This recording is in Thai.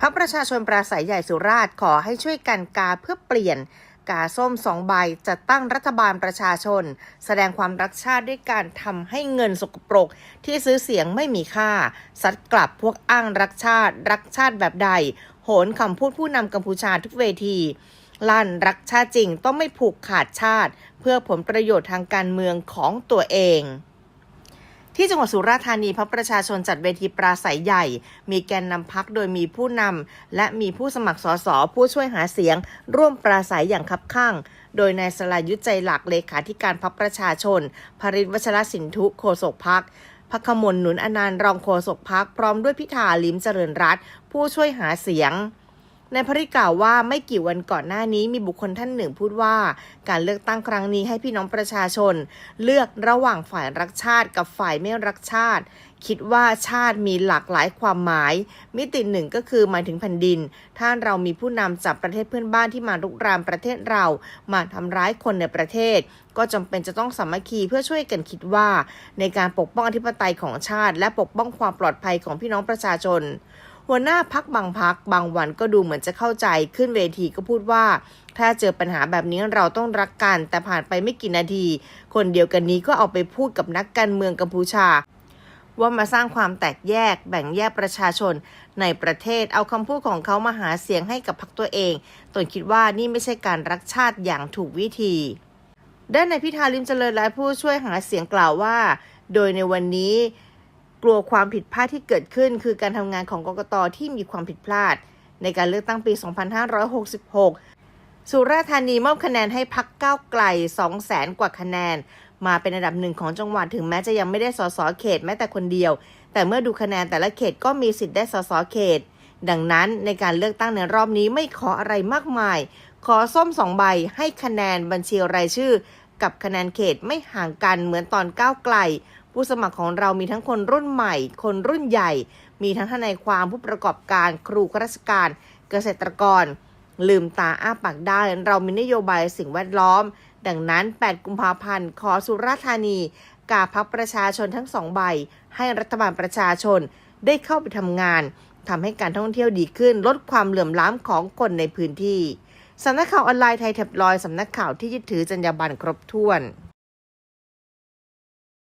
พักประชาชนปราศัยใหญ่สุราษฎร์ขอให้ช่วยกันกาเพื่อเปลี่ยน กาส้มสองใบจัดตั้งรัฐบาลประชาชน แสดงความรักชาติด้วยการทำให้เงินสกปรก ที่ซื้อเสียงไม่มีค่าซัดกลับพวกอ้างรักชาติ รักชาติแบบใด โหนคำพูดผู้นำกัมพูชาทุกเวทีลั่นรักชาติจริงต้องไม่ผูกขาดชาติ เพื่อผลประโยชน์ทางการเมืองของตัวเอง ที่จังหวัดสุราษฎร์ธานีพรรคประชาชนจัดเวทีปราศัยใหญ่ มีแกนนำพักโดยมีผู้นำและมีผู้สมัครสสผู้ช่วยหาเสียง ร่วมปราศัยอย่างคับข้าง โดยนายสลายุทธใจหลักเลขาธิการพรรคประชาชน ภริศวัชรสินทุโฆษกพักพักขมลหนุนอนันต์รองโฆษกพักพร้อมด้วยพิธาลิมเจริญรัตผู้ช่วยหาเสียง นายพริกล่าวว่าไม่กี่วันก่อนหน้านี้มีบุคคลท่านหนึ่งพูดว่า การเลือกตั้งครั้งนี้ให้พี่น้องประชาชน เลือกระหว่างฝ่ายรักชาติกับฝ่ายไม่รักชาติ คิดว่าชาติมีหลากหลายความหมาย มิติหนึ่งก็คือหมายถึงแผ่นดิน ถ้าเรามีผู้นำจากประเทศเพื่อนบ้านที่มารุกรามประเทศเรามาทำร้ายคนในประเทศ ก็จำเป็นจะต้องสามัคคีเพื่อช่วยกันคิดว่า ในการปกป้องอธิปไตยของชาติ และปกป้องความปลอดภัยของพี่น้องประชาชน หัวหน้าพักบางพักบางวันก็ดูเหมือนจะเข้าใจขึ้นเวทีก็พูดว่า ถ้าเจอปัญหาแบบนี้เราต้องรักกัน แต่ผ่านไปไม่กี่นาที คนเดียวกันนี้ก็เอาไปพูดกับนักการเมืองกัมพูชา ว่ามาสร้างความแตกแยก แบ่งแยกประชาชน ในประเทศเอาคำพูดของเขามาหาเสียงให้กับพรรคตัวเองตนคิดว่านี่ไม่ใช่การรักชาติอย่างถูกวิธีด้านในายพิธาลิมเจริญและผู้ช่วยหาเสียงกล่าวว่า โดยในวันนี้ กลัวความผิดพลาดที่เกิดขึ้น คือการทำงานของกกตที่มีความผิดพลาด ในการเลือกตั้งปี 2566 สุราษฎร์ธานีมอบคะแนนให้พักก้าวไกล2แสนกว่าคะแนน มาเป็นอันดับหนึ่งของจังหวัดถึงแม้จะยังไม่ได้สสเขตแม้แต่คนเดียว แต่เมื่อดูคะแนนแต่ละเขตก็มีสิทธิ์ได้สสเขต ดังนั้นในการเลือกตั้งในรอบนี้ไม่ขออะไรมากมาย ขอส้มสองใบให้คะแนนบัญชีรายชื่อ กับคะแนนเขตไม่ห่างกันเหมือนตอนก้าวไกล ผู้สมัครของเรามีทั้งคนรุ่นใหม่ คนรุ่นใหญ่ มีทั้งทนายความผู้ประกอบการครูข้าราชการ เกษตรกร ลืมตาอ้าปากได้ เรามีนโยบายสิ่งแวดล้อม ดังนั้น 8 กุมภาพันธ์ขอสุราษฎร์ธานีกาพักประชาชนทั้งสองใบ ให้รัฐบาลประชาชนได้เข้าไปทำงานทำให้การท่องเที่ยวดีขึ้น ลดความเหลื่อมล้ำของคนในพื้นที่สำนักข่าวออนไลน์ไทยแท็บลอยสำนักข่าวที่ยึดถือจรรยาบรรณครบถ้วน